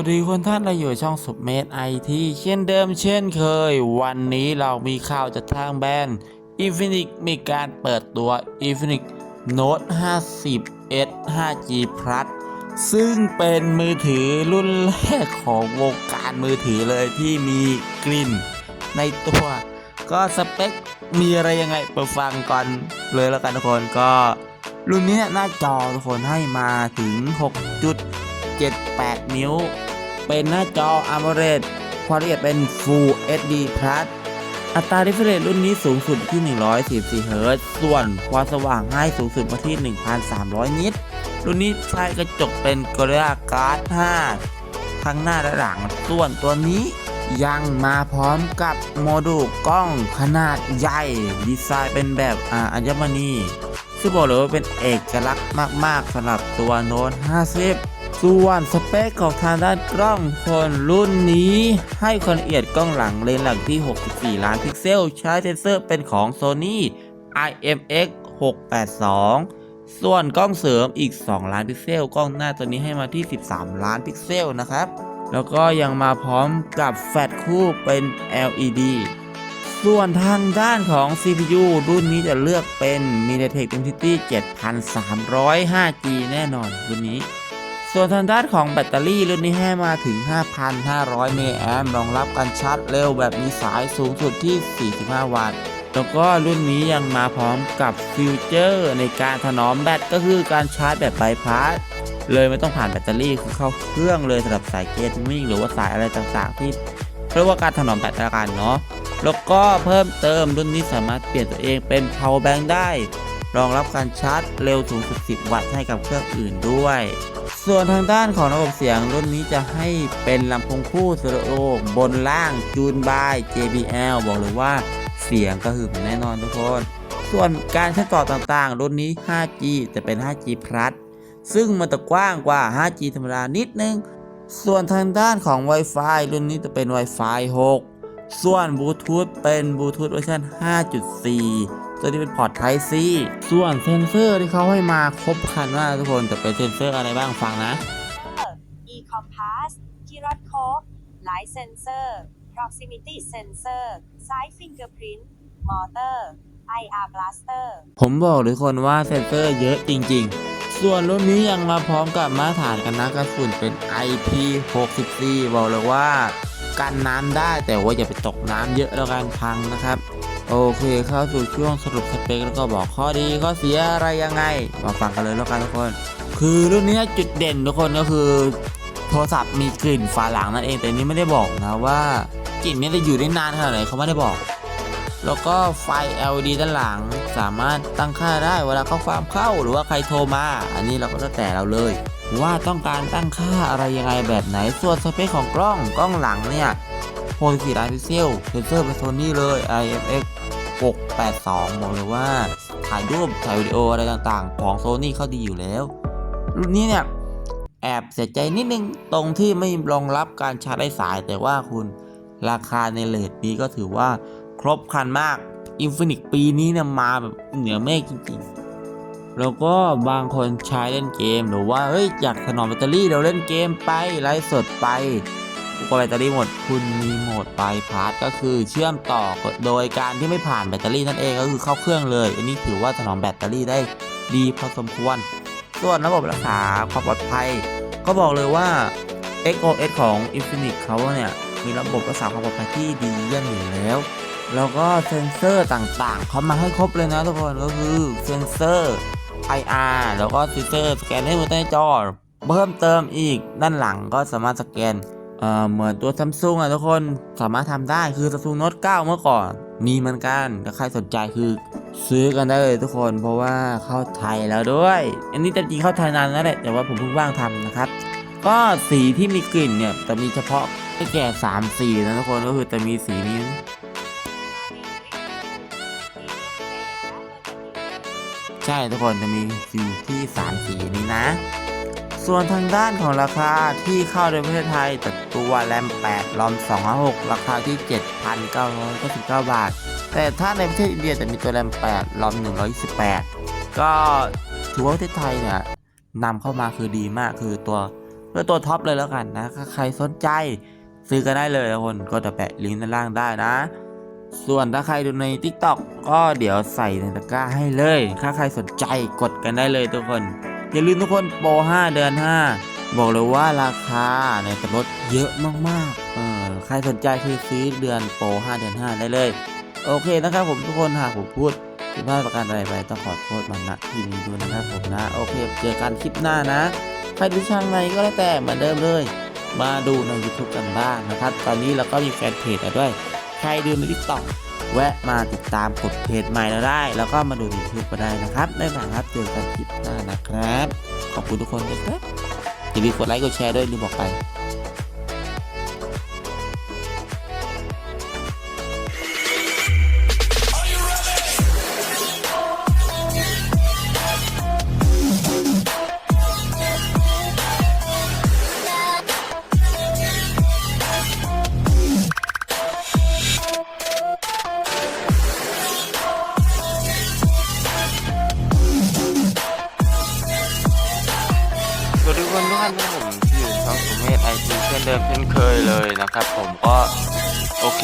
วัสดีคนท่านเราอยู่ช่องสุดเมตรไอทีเช่นเดิมเช่นเคย วันนี้เรามีข่าวจากทางแบรนด์ Infinix มีการเปิดตัว Infinix Note 50 S 5G Plus ซึ่งเป็นมือถือรุ่นแรกของวงการมือถือเลยที่มีกลิ่นในตัว ก็สเปคมีอะไรยังไงไปฟังก่อนเลยแล้วกันทุกคนก็ รุ่นนี้เนี่ยหน้าจอทุกคนให้มาถึง 6.78 นิ้ว เป็นหน้าจอ AMOLED ความละเอียดเป็น Full HD Plus อัตรา refresh รุ่นนี้สูงสุดที่ 144เฮิรตซ์ส่วนความสว่างให้สูงสุดมาที่ 1,300 นิตรุ่นนี้ใช้กระจกเป็น Gorilla Glass 5 ทั้งหน้าและหลัง ส่วนตัวนี้ยังมาพร้อมกับโมดูลกล้องขนาดใหญ่ ดีไซน์เป็นแบบอาอัญมณีซึ่งบอกเลยว่าเป็นเอกลักษณ์มาก ๆสำหรับตัวโน้ต50 ส่วนสเปคของทางด้านกล้องคนรุ่นนี้ ให้ความละเอียดกล้องหลังเลนส์หลังที่ 64 ล้านพิกเซล ใช้เซนเซอร์เป็นของ Sony IMX 682 ส่วนกล้องเสริมอีก 2 ล้านพิกเซล กล้องหน้าตัวนี้ให้มาที่ 13 ล้านพิกเซลนะครับ แล้วก็ยังมาพร้อมกับแฟลชคู่เป็น LED ส่วนทางด้านของ CPU รุ่นนี้จะเลือกเป็น MediaTek Dimensity 7300 5G แน่นอนรุ่นนี้ ส่วนทางด้านของแบตเตอรี่รุ่นนี้ให้มาถึง 5,500มิลลิแอมรองรับการชาร์จเร็วแบบมีสายสูงสุดที่ 45 วัตต์แล้วก็รุ่นนี้ยังมาพร้อมกับฟิวเจอร์ในการถนอมแบตก็คือการชาร์จแบบไบพาสเลยไม่ต้องผ่านแบตเตอรี่คือเข้าเครื่องเลยสำหรับสายเกมมิ่งหรือว่าสายอะไรต่างๆ ที่เรียกว่าการถนอมแบตละกันเนาะแล้วก็เพิ่มเติมรุ่นนี้สามารถเปลี่ยนตัวเองเป็น power bank ได้ รองรับการชาร์จเร็วสูงสุด10 วัตต์ให้กับเครื่องอื่นด้วย ส่วนทางด้านของระบบเสียงรุ่นนี้จะให้เป็นลำโพงคู่สเตอริโอบนล่างจูนบาย JBL บอกเลยว่าเสียงก็หึมแน่นอนทุกคน ส่วนการใช้ต่อต่างๆ รุ่นนี้ 5G จะเป็น 5G Plus ซึ่งมันจะกว้างกว่า 5G ธรรมดานิดนึง ส่วนทางด้านของ Wi-Fi รุ่นนี้จะเป็น Wi-Fi 6 ส่วนบลูทูธเป็นบลูทูธเวอร์ชัน5.4 ตัวนี้เป็นพอร์ต Type C ส่วนเซนเซอร์ที่เขาให้มาครบครันมากทุกคนแต่เป็นเซนเซอร์อะไรบ้างฟังนะ e-compass gyroscope light sensor proximity sensor side fingerprint motor IR blaster ผมบอกเลยทุกคนว่าเซนเซอร์เยอะจริงๆ ส่วนรุ่นนี้ยังมาพร้อมกับมาตรฐานกันนะกระสุนเป็น IP64 บอกเลยว่ากันน้ำได้แต่ว่าอย่าไปตกน้ำเยอะแล้วกันพังนะครับ โอเคเข้าสู่ช่วงสรุปสเปคแล้วก็บอกข้อดีข้อเสียอะไรยังไงมาฟังกันเลยแล้วกันทุกคน คือรุ่นนี้จุดเด่นทุกคนก็คือโทรศัพท์มีกลิ่นฝาหลังนั่นเองแต่นี้ไม่ได้บอกนะว่ากลิ่นนี้จะอยู่ได้นานขนาดไหนเขาไม่ได้บอก แล้วก็ไฟ LED ด้านหลังสามารถตั้งค่าได้เวลาเข้าฟาร์มเข้าหรือว่าใครโทรมา อันนี้เราก็แล้วแต่เราเลย ว่าต้องการตั้งค่าอะไรยังไงแบบไหนส่วนสเปคของกล้องกล้องหลังเนี่ย 64ล้านพิกเซลเซนเซอร์เป็นโซนี่เลย IMX 682 บอกเลยว่า ถ่ายรูปถ่ายวิดีโออะไรต่างๆ ของโซนี่เขาดีอยู่แล้วรุ่นนี้เนี่ย แอบเสียใจนิดนึงตรงที่ไม่รองรับการชาร์จไร้สายแต่ว่าคุณราคาในเลทนี้ก็ถือว่าครบครันมาก Infinix ปีนี้เนี่ยมาแบบเหนือเมฆจริงๆ แล้วก็บางคนใช้เล่นเกมหรือว่าเฮ้ยอยากถนอมแบตเตอรี่เราเล่นเกมไปไลฟ์สดไป กว่าแบตเตอรี่หมด คุณมีโหมดไปพาร์ทก็คือเชื่อมต่อโดยการที่ไม่ผ่านแบตเตอรี่นั่นเองก็คือเข้าเครื่องเลย อันนี้ถือว่าถนอมแบตเตอรี่ได้ดีพอสมควร ส่วนระบบรักษาความปลอดภัย ก็บอกเลยว่า XOS ของ Infinix เขาเนี่ยมีระบบรักษาความปลอดภัยที่ดีเยี่ยมอยู่แล้วแล้วก็เซ็นเซอร์ต่างๆ เขามาให้ครบเลยนะทุกคนก็คือเซ็นเซอร์ IR แล้วก็เซ็นเซอร์สแกนให้บนใต้จอ เพิ่มเติมอีกด้านหลังก็สามารถสแกน เหมือนตัวซัมซุงอะทุกคนสามารถทำได้คือ Samsung Note 9เมื่อก่อน มีเหมือนกันถ้าใครสนใจคือซื้อกันได้เลยทุกคนเพราะว่าเข้าไทยแล้วด้วย อันนี้จริงเข้าไทยนานแล้วแหละแต่ว่าผมเพิ่งว่างทำนะครับ ก็สีที่มีกลิ่นเนี่ยจะมีเฉพาะแก่3สีนะทุกคนก็คือจะมีสีนี้ใช่ทุกคนจะมีอยู่ที่3สีนี้นะ ส่วนทางด้านของราคาที่เข้าในประเทศไทยตัดตัวแรม8ลอม 256 ราคาที่ 7,999 บาท แต่ถ้าในประเทศอินเดียจะมีตัวแรม8ลอม 128 ก็ถือว่าประเทศไทยเนี่ยนำเข้ามาคือดีมากคือตัวเป็นตัวท็อปเลยแล้วกันนะถ้าใครสนใจซื้อกันได้เลยทุกคนก็จะแปะลิงก์ด้านล่างได้นะ ส่วนถ้าใครดูใน TikTok ก็เดี๋ยวใส่ในตะกร้าให้เลย ถ้าใครสนใจกดกันได้เลยทุกคน อย่าลืมทุกคนโปร5 เดือน 5 บอกเลยว่าราคาในยจะลดเยอะมากๆเออใครสนใจคือซื้อเดือนโปร5 เดือน 5 ได้เลย โอเคนะครับผมทุกคนหากผมพูดผิดพลาดประการใดไปต้องขอโทษมันณที่นี้ด้วยนะครับผมนะ โอเค เจอกันคลิปหน้านะ ใครดูช่างไหนก็แล้วแต่เหมือนเดิมเลย มาดูใน YouTube กันบ้างนะครับ ตอนนี้เราก็มีแฟนเพจแล้วด้วย ใครดูใน TikTok แวะมาติดตามกดเพจใหม่เราได้ แล้วก็มาดูใน YouTube ก็ได้นะครับได้ไหมครับเจอกันคลิปหน้านะครับ ขอบคุณทุกคนนะครับอย่าลืมกดไลค์กดแชร์ด้วยลืมบอกไป วัสดีทุกคนทุกท่านนะครับผมชื่อช่องสุเมธไอทีเช่นเดิมเช่นเคยเลยนะครับ ผมก็